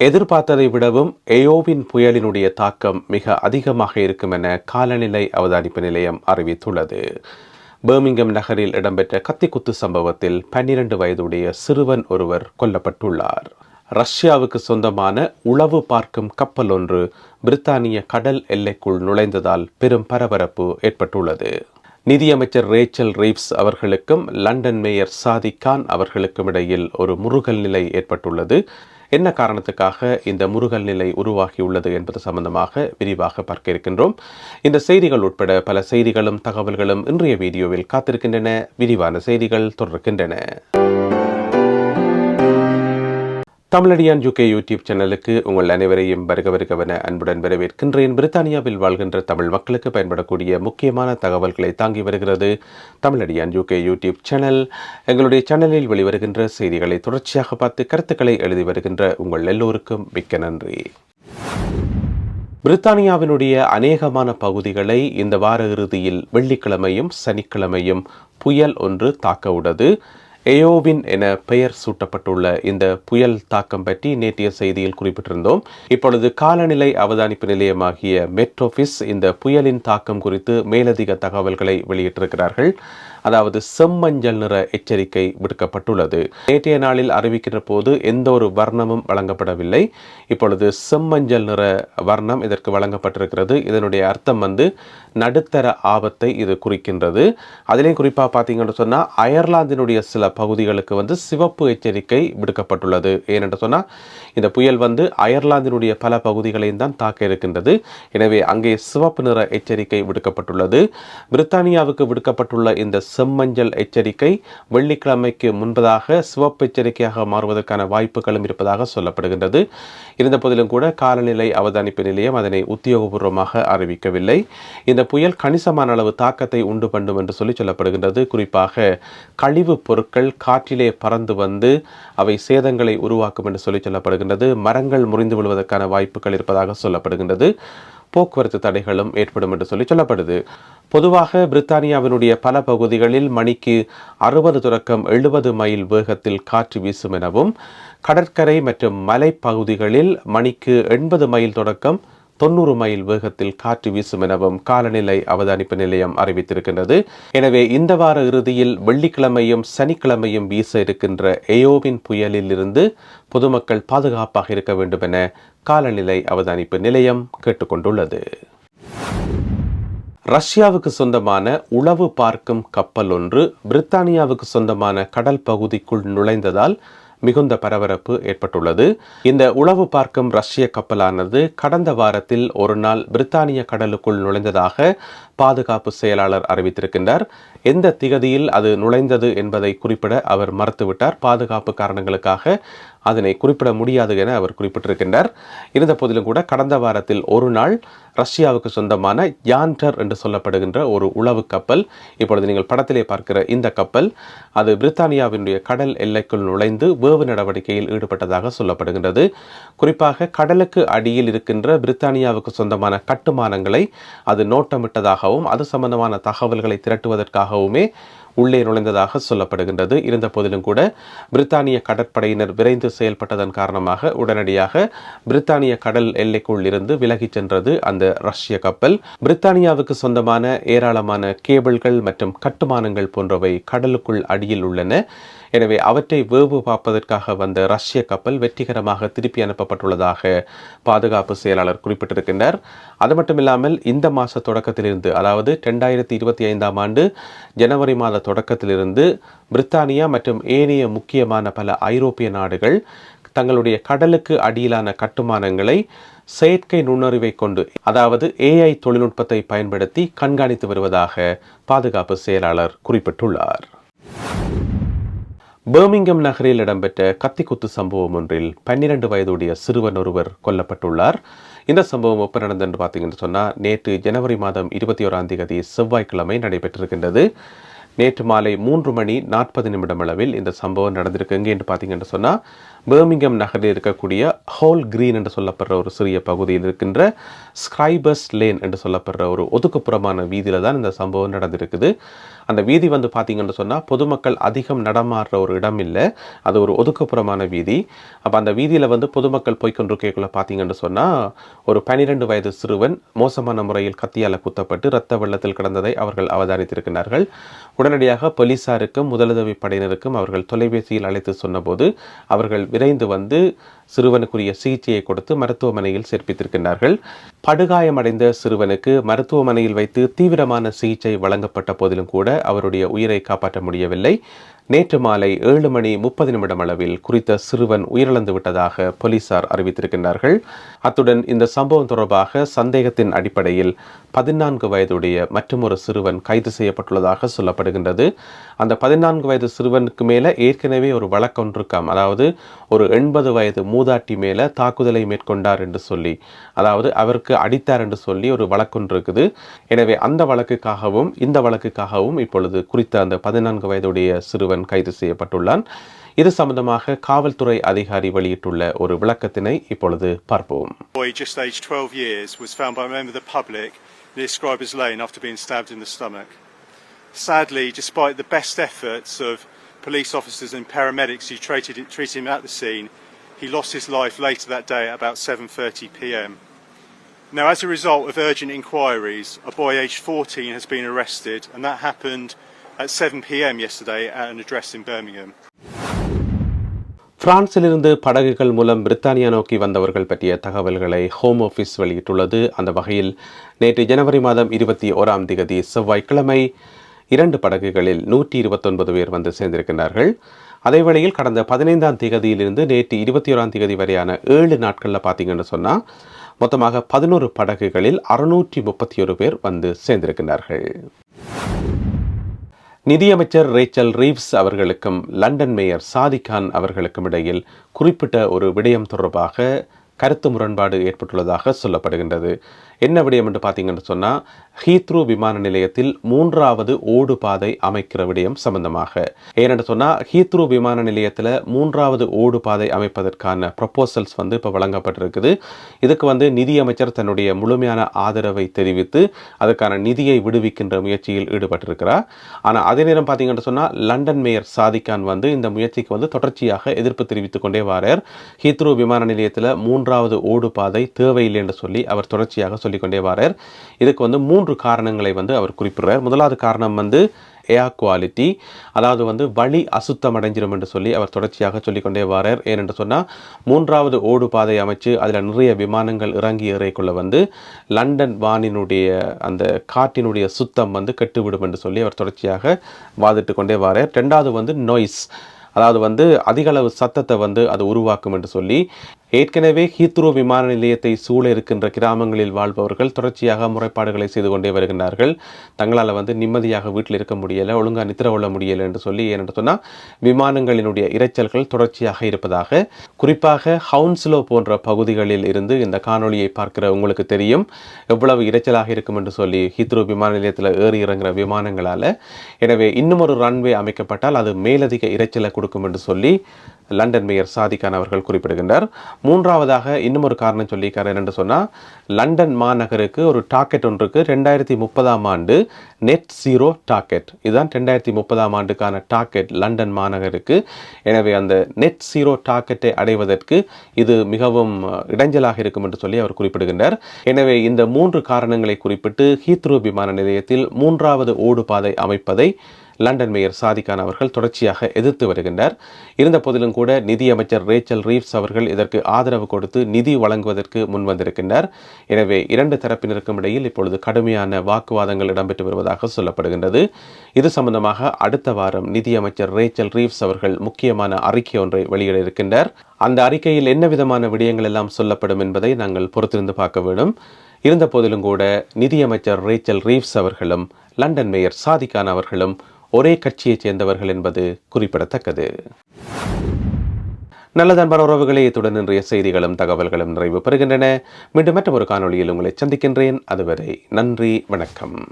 எதிர்பார்த்ததை விடவும் எயோவின் புயலினுடைய தாக்கம் மிக அதிகமாக இருக்கும் என காலநிலை அவதானிப்பு நிலையம் அறிவித்துள்ளது. பேர்மிங்கம் நகரில் இடம்பெற்ற கத்திக்குத்து சம்பவத்தில் பன்னிரண்டு வயதுடைய சிறுவன் ஒருவர் கொல்லப்பட்டுள்ளார். ரஷ்யாவுக்கு சொந்தமான உளவு பார்க்கும் கப்பல் ஒன்று பிரித்தானிய கடல் எல்லைக்குள் நுழைந்ததால் பெரும் பரபரப்பு ஏற்பட்டுள்ளது. நிதியமைச்சர் ரேச்சல் ரீவ்ஸ் அவர்களுக்கும் லண்டன் மேயர் சாதிக் கான் அவர்களுக்கும் இடையில் ஒரு முருகல் நிலை ஏற்பட்டுள்ளது. என்ன காரணத்துக்காக இந்த முருகல் நிலை உருவாகியுள்ளது என்பது சம்பந்தமாக விரிவாக பார்க்க இருக்கின்றோம். இந்த செய்திகள் உட்பட பல செய்திகளும் தகவல்களும் இன்றைய வீடியோவில் காத்திருக்கின்றன. விரிவான செய்திகள் தொடர்கின்றன. தமிழடியான் யூகே யூடியூப் சேனலுக்கு உங்கள் அனைவரையும் வருக வருகவன அன்புடன் வரவேற்கின்றேன். பிரித்தானியாவில் வாழ்கின்ற தமிழ் மக்களுக்கு பயன்படக்கூடிய முக்கியமான தகவல்களை தாங்கி வருகிறது தமிழடியான் யூகே யூடியூப் சேனல் எங்களுடைய சேனலில் வெளிவருகின்ற செய்திகளை தொடர்ச்சியாக பார்த்து கருத்துக்களை எழுதி வருகின்ற உங்கள் எல்லோருக்கும் மிக்க நன்றி. பிரித்தானியாவினுடைய அநேகமான பகுதிகளை இந்த வார இறுதியில் வெள்ளிக்கிழமையும் சனிக்கிழமையும் புயல் ஒன்று தாக்க உடது எயோவின் என பெயர் சூட்டப்பட்டுள்ள இந்த புயல் தாக்கம் பற்றி நேற்றைய செய்தியில் குறிப்பிட்டிருந்தோம். இப்பொழுது காலநிலை அவதானிப்பு நிலையமாகிய மெட்ரோபிஸ் இந்த புயலின் தாக்கம் குறித்து மேலதிக தகவல்களை வெளியிட்டிருக்கிறார்கள். அதாவது செம்மஞ்சள் நிற எச்சரிக்கை விடுக்கப்பட்டுள்ளது. நேற்றைய நாளில் அறிவிக்கின்ற போது எந்த ஒரு வர்ணமும் வழங்கப்படவில்லை. இப்பொழுது செம்மஞ்சள் நிற வர்ணம் இதற்கு வழங்கப்பட்டிருக்கிறது. இதனுடைய அர்த்தம் வந்து நடுத்தர ஆபத்தை இது குறிக்கின்றது. அதிலேயும் குறிப்பாக பார்த்தீங்கன்னு சொன்னால் அயர்லாந்தினுடைய சில பகுதிகளுக்கு வந்து சிவப்பு எச்சரிக்கை விடுக்கப்பட்டுள்ளது. ஏனென்று சொன்னால் இந்த புயல் வந்து அயர்லாந்தினுடைய பல பகுதிகளையும் தான் தாக்க இருக்கின்றது. எனவே அங்கே சிவப்பு நிற எச்சரிக்கை விடுக்கப்பட்டுள்ளது. பிரித்தானியாவுக்கு விடுக்கப்பட்டுள்ள இந்த செம்மஞ்சள் எச்சரிக்கை வெள்ளிக்கிழமைக்கு முன்பதாக சிவப்பு எச்சரிக்கையாக மாறுவதற்கான வாய்ப்புகளும் இருப்பதாக சொல்லப்படுகின்றது. இருந்த போதிலும் கூட காலநிலை அவதானிப்பு நிலையம் அதனை உத்தியோகபூர்வமாக அறிவிக்கவில்லை. இந்த புயல் கணிசமான அளவு தாக்கத்தை உண்டு பண்ணும் என்று சொல்லி சொல்லப்படுகின்றது. குறிப்பாக கழிவுப் பொருட்கள் காற்றிலே பறந்து வந்து அவை சேதங்களை உருவாக்கும் என்று சொல்லி சொல்லப்படுகின்றது. மரங்கள் முறிந்து விழுவதற்கான வாய்ப்புகள் இருப்பதாக சொல்லப்படுகின்றது. போக்குவரத்து தடைகளும் ஏற்படும் என்று சொல்லி சொல்லப்படுது. பொதுவாக பிரித்தானியாவினுடைய பல பகுதிகளில் மணிக்கு அறுபது தொடக்கம் எழுபது மைல் வேகத்தில் காற்று வீசும் எனவும் கடற்கரை மற்றும் மலைப்பகுதிகளில் மணிக்கு எண்பது மைல் தொடக்கம் தொண்ணூறு மைல் வேகத்தில் காற்று வீசும் எனவும் காலநிலை அவதானிப்பு நிலையம் அறிவித்திருக்கின்றது. எனவே இந்த வார இறுதியில் வெள்ளிக்கிழமையும் சனிக்கிழமையும் வீச இருக்கின்ற எயோவின் புயலில் இருந்து பொதுமக்கள் பாதுகாப்பாக இருக்க வேண்டும் என காலநிலை அவதானிப்பு நிலையம் கேட்டுக்கொண்டுள்ளது. ரஷ்யாவுக்கு சொந்தமான உளவு பார்க்கும் கப்பல் ஒன்று பிரித்தானியாவுக்கு சொந்தமான கடல் பகுதிக்குள் நுழைந்ததால் மிகுந்த பரபரப்பு ஏற்பட்டுள்ளது. இந்த உளவு பார்க்கும் ரஷ்ய கப்பலானது கடந்த வாரத்தில் ஒரு நாள் பிரித்தானிய கடலுக்குள் நுழைந்ததாக பாதுகாப்பு செயலாளர் அறிவித்திருக்கின்றார். எந்த திகதியில் அது நுழைந்தது என்பதை குறிப்பிட அவர் மறுத்துவிட்டார். பாதுகாப்பு காரணங்களுக்காக அதனை குறிப்பிட முடியாது என அவர் குறிப்பிட்டிருக்கின்றார். இருந்த போதிலும் கூட கடந்த வாரத்தில் ஒரு நாள் ரஷ்யாவுக்கு சொந்தமான யான்டர் என்று சொல்லப்படுகின்ற ஒரு உளவு கப்பல் இப்பொழுது நீங்கள் படத்திலே பார்க்கிற இந்த கப்பல் அது பிரித்தானியாவினுடைய கடல் எல்லைக்குள் நுழைந்து வேவு நடவடிக்கையில் ஈடுபட்டதாக சொல்லப்படுகின்றது. குறிப்பாக கடலுக்கு அடியில் இருக்கின்ற பிரித்தானியாவுக்கு சொந்தமான கட்டுமானங்களை அது நோட்டமிட்டதாக நோட்டமிட்டதாகவும் அது சம்பந்தமான தகவல்களை திரட்டுவதற்காகவுமே உள்ளே நுழைந்ததாக சொல்லப்படுகின்றது. இருந்த போதிலும் கூட பிரித்தானிய கடற்படையினர் விரைந்து செயல்பட்டதன் காரணமாக உடனடியாக பிரித்தானிய கடல் எல்லைக்குள் இருந்து விலகிச் சென்றது அந்த ரஷ்ய கப்பல். பிரித்தானியாவுக்கு சொந்தமான ஏராளமான கேபிள்கள் மற்றும் கட்டுமானங்கள் போன்றவை கடலுக்குள் அடியில் உள்ளன. எனவே அவற்றை வேவு பார்ப்பதற்காக வந்த ரஷ்ய கப்பல் வெற்றிகரமாக திருப்பி அனுப்பப்பட்டுள்ளதாக பாதுகாப்பு செயலாளர் குறிப்பிட்டிருக்கின்றார். அது மட்டுமில்லாமல் இந்த மாத தொடக்கத்திலிருந்து அதாவது ரெண்டாயிரத்தி இருபத்தி ஐந்தாம் ஆண்டு ஜனவரி மாத தொடக்கத்திலிருந்து பிரித்தானியா மற்றும் ஏனைய முக்கியமான பல ஐரோப்பிய நாடுகள் தங்களுடைய கடலுக்கு அடியிலான கட்டுமானங்களை செயற்கை நுண்ணறிவை கொண்டு அதாவது ஏஐ தொழில்நுட்பத்தை பயன்படுத்தி கண்காணித்து வருவதாக பாதுகாப்பு செயலாளர் குறிப்பிட்டுள்ளார். பர்மிங்கம் நகரில் இடம்பெற்ற கத்திக்குத்து சம்பவம் ஒன்றில் பன்னிரண்டு வயதுடைய சிறுவன் ஒருவர் கொல்லப்பட்டுள்ளார். இந்த சம்பவம் எப்போ நடந்தது பார்த்தீங்கன்னு சொன்னால் நேற்று ஜனவரி மாதம் இருபத்தி ஓராம் தேதி செவ்வாய்க்கிழமை நடைபெற்றிருக்கின்றது. நேற்று மாலை மூன்று மணி நாற்பது நிமிடம் அளவில் இந்த சம்பவம் நடந்திருக்கு. எங்கேன்னு பார்த்தீங்கன்னு சொன்னால் பேர்மிங்கம் நகரில் இருக்கக்கூடிய ஹோல் கிரீன் என்று சொல்லப்படுற ஒரு சிறிய பகுதியில் இருக்கின்ற ஸ்கிரைபர்ஸ் லேன் என்று சொல்லப்படுற ஒரு ஒதுக்குப்புறமான வீதியில் தான் இந்த சம்பவம் நடந்திருக்குது. அந்த வீதி வந்து பார்த்திங்கன்னு சொன்னால் பொதுமக்கள் அதிகம் நடமாடுற ஒரு இடம் இல்லை. அது ஒரு ஒதுக்குப்புறமான வீதி. அப்போ அந்த வீதியில் வந்து பொதுமக்கள் போய்கொண்டிருக்கக்குள்ள பார்த்தீங்கன்னு சொன்னால் ஒரு பனிரெண்டு வயது சிறுவன் மோசமான முறையில் கத்தியால் குத்தப்பட்டு இரத்த வெள்ளத்தில் கிடந்ததை அவர்கள் அவதானித்திருக்கிறார்கள். உடனடியாக போலீசாருக்கும் முதலுதவி படையினருக்கும் அவர்கள் தொலைபேசியில் அழைத்து சொன்னபோது அவர்கள் விரைந்து வந்து சிறுவனுக்குரிய சிகிச்சையை கொடுத்து மருத்துவமனையில் சேர்ப்பித்திருக்கின்றார்கள். படுகாயமடைந்த சிறுவனுக்கு மருத்துவமனையில் வைத்து தீவிரமான சிகிச்சை வழங்கப்பட்ட போதிலும் கூட அவருடைய உயிரை காப்பாற்ற முடியவில்லை. நேற்று மாலை ஏழு மணி முப்பது நிமிடம் அளவில் குறித்த சிறுவன் உயிரிழந்து விட்டதாக போலீசார் அறிவித்திருக்கின்றார்கள். அத்துடன் இந்த சம்பவம் தொடர்பாக சந்தேகத்தின் அடிப்படையில் பதினான்கு வயதுடைய மற்றொரு சிறுவன் கைது செய்யப்பட்டுள்ளதாக சொல்லப்படுகின்றது. அந்த பதினான்கு வயது சிறுவனுக்கு மேலே ஏற்கனவே ஒரு வழக்கொன்றிருக்காம் அதாவது ஒரு எண்பது வயது மூதாட்டி மேலே தாக்குதலை மேற்கொண்டார் என்று சொல்லி அதாவது அவருக்கு அடித்தார் என்று சொல்லி ஒரு வழக்கொன்று இருக்குது. எனவே அந்த வழக்குக்காகவும் இந்த வழக்குக்காகவும் இப்பொழுது குறித்த அந்த பதினான்கு வயதுடைய சிறுவன் கைது செய்யப்பட்டுள்ளான் இது சம்பந்தமாக காவல்துறை அதிகாரி வெளியிட்டுள்ள ஒரு விளக்கத்தினை இப்பொழுது பார்ப்போம் boy just aged 12 years was found by a member of the public near Scribers Lane after being stabbed in the stomach. Sadly, despite the best efforts of police officers and paramedics who treated, treated him at the scene, he lost his life later that day at about 7:30 p.m. Now, as a result of urgent inquiries, a boy aged 14 has been arrested, and that happened at 7 p.m. yesterday at an address in Birmingham. பிரான்சிலிருந்து படகுகள் மூலம் பிரித்தானியா நோக்கி வந்தவர்கள் பற்றிய தகவல்களை home office வெளியிட்டுள்ளது அந்த வகையில் நேற்று ஜனவரி மாதம் இருபத்தி ஓராம் திகதி செவ்வாய்க்கிழமை இரண்டு படகுகளில் நூற்றி இருபத்தொன்பது பேர் வந்து சேர்ந்திருக்கின்றார்கள் அதேவேளையில் கடந்த பதினைந்தாம் திகதியிலிருந்து நேற்று இருபத்தி ஓராம் திகதி வரையான ஏழு நாட்களில் பார்த்தீங்கன்னு சொன்னால் மொத்தமாக பதினோரு படகுகளில் அறுநூற்றி முப்பத்தி ஒரு பேர் வந்து சேர்ந்திருக்கிறார்கள் நிதியமைச்சர் ரேச்சல் ரீவ்ஸ் அவர்களுக்கும் லண்டன் மேயர் சாதிகான் அவர்களுக்கும் இடையில் குறிப்பிட்ட ஒரு விடயம் தொடர்பாக கருத்து முரண்பாடு ஏற்பட்டுள்ளதாக சொல்லப்படுகின்றது. என்ன விடயம் என்று பார்த்தீங்கன்னு சொன்னால் ஹீத்ரூ விமான நிலையத்தில் மூன்றாவது ஓடு பாதை அமைக்கிற விடயம் சம்பந்தமாக. ஏனென்று சொன்னால் ஹீத்ரூ விமான நிலையத்தில் மூன்றாவது ஓடு பாதை அமைப்பதற்கான ப்ரப்போசல்ஸ் வந்து இப்போ வழங்கப்பட்டிருக்குது. இதுக்கு வந்து நிதியமைச்சர் தன்னுடைய முழுமையான ஆதரவை தெரிவித்து அதுக்கான நிதியை விடுவிக்கின்ற முயற்சியில் ஈடுபட்டிருக்கிறார். ஆனால் அதே நேரம் பார்த்தீங்கன்னு சொன்னால் லண்டன் மேயர் சாதிகான் வந்து இந்த முயற்சிக்கு வந்து தொடர்ச்சியாக எதிர்ப்பு தெரிவித்துக் கொண்டே வாரார். ஹீத்ரூ விமான நிலையத்தில் மூன்றாவது ஓடு பாதை தேவையில்லை என்று சொல்லி அவர் தொடர்ச்சியாக சொல்லிக்கொண்டே வாரார். இதுக்கு வந்து மூன்று மூன்று காரணங்களை வந்து அவர் குறிப்பிடுறார். முதலாவது காரணம் வந்து ஏர் குவாலிட்டி அதாவது வந்து வழி அசுத்தம் அடைஞ்சிரும் என்று சொல்லி அவர் தொடர்ச்சியாக சொல்லிக்கொண்டே வாரார். ஏனென்று சொன்னால் மூன்றாவது ஓடு பாதை அமைச்சு அதில் நிறைய விமானங்கள் இறங்கி ஏறைக்குள்ள வந்து லண்டன் வானினுடைய அந்த காற்றினுடைய சுத்தம் வந்து கெட்டுவிடும் என்று சொல்லி அவர் தொடர்ச்சியாக வாதிட்டு கொண்டே வாரார். ரெண்டாவது வந்து நொய்ஸ் அதாவது வந்து அதிகளவு சத்தத்தை வந்து அது உருவாக்கும் என்று சொல்லி ஏற்கனவே ஹீத்ரோ விமான நிலையத்தை சூழ இருக்கின்ற கிராமங்களில் வாழ்பவர்கள் தொடர்ச்சியாக முறைப்பாடுகளை செய்து கொண்டே வருகின்றார்கள். தங்களால் வந்து நிம்மதியாக வீட்டில் இருக்க முடியலை ஒழுங்காக நித்திர கொள்ள முடியலை என்று சொல்லி ஏனென்று சொன்னால் விமானங்களினுடைய இரைச்சல்கள் தொடர்ச்சியாக இருப்பதாக. குறிப்பாக ஹவுன்ஸ்லோ போன்ற பகுதிகளில் இருந்து இந்த காணொலியை பார்க்கிற உங்களுக்கு தெரியும். எவ்வளவு இரைச்சலாக இருக்கும் என்று சொல்லி ஹீத்ரோ விமான நிலையத்தில் ஏறி இறங்குற விமானங்களால். எனவே இன்னும் ஒரு ரன்வே அமைக்கப்பட்டால் அது மேலதிக இரைச்சலை கொடுக்கும் என்று சொல்லி லண்டன் மேயர் சாதிகான் அவர்கள் குறிப்பிடுகின்றார். மூன்றாவதாக இன்னும் ஒரு காரணம் சொல்லியிருக்காரு என்னென்று சொன்னால் லண்டன் மாநகருக்கு ஒரு டாக்கெட் ஒன்றுக்கு ரெண்டாயிரத்தி முப்பதாம் ஆண்டு நெட் ஜீரோ டாக்கெட் இதுதான் ரெண்டாயிரத்தி முப்பதாம் ஆண்டுக்கான டாக்கெட் லண்டன் மாநகருக்கு. எனவே அந்த நெட் ஜீரோ டாக்கெட்டை அடைவதற்கு இது மிகவும் இடைஞ்சலாக இருக்கும் என்று சொல்லி அவர் குறிப்பிடுகின்றார். எனவே இந்த மூன்று காரணங்களை குறிப்பிட்டு ஹீத்ரூ விமான நிலையத்தில் மூன்றாவது ஓடுபாதை அமைப்பதை லண்டன் மேயர் சாதிகான் அவர்கள் தொடர்ச்சியாக எதிர்த்து வருகின்றார். இருந்த போதிலும் கூட நிதியமைச்சர் ரேச்சல் ரீவ்ஸ் அவர்கள் இதற்கு ஆதரவு கொடுத்து நிதி வழங்குவதற்கு முன்வந்திருக்கின்றார் எனவே இரண்டு தரப்பினருக்கும் இடையில் இப்பொழுது கடுமையான வாக்குவாதங்கள் இடம்பெற்று வருவதாக சொல்லப்படுகின்றது. இது சம்பந்தமாக அடுத்த வாரம் நிதியமைச்சர் ரேச்சல் ரீவ்ஸ் அவர்கள் முக்கியமான அறிக்கை ஒன்றை வெளியிட இருக்கின்றார். அந்த அறிக்கையில் என்ன விதமான விடயங்கள் எல்லாம் சொல்லப்படும் என்பதை நாங்கள் பொறுத்திருந்து பார்க்க வேண்டும். இருந்த போதிலும் கூட நிதியமைச்சர் ரேச்சல் ரீவ்ஸ் அவர்களும் லண்டன் மேயர் சாதிகான் அவர்களும் ஒரே கட்சியைச் சேர்ந்தவர்கள் என்பது குறிப்பிடத்தக்கது. நல்ல உறவுகளே இத்துடன் இன்றைய செய்திகளும் தகவல்களும் நிறைவு பெறுகின்றன. மீண்டும் மற்றொரு காணொளியில் உங்களை சந்திக்கின்றேன். அதுவரை நன்றி வணக்கம்.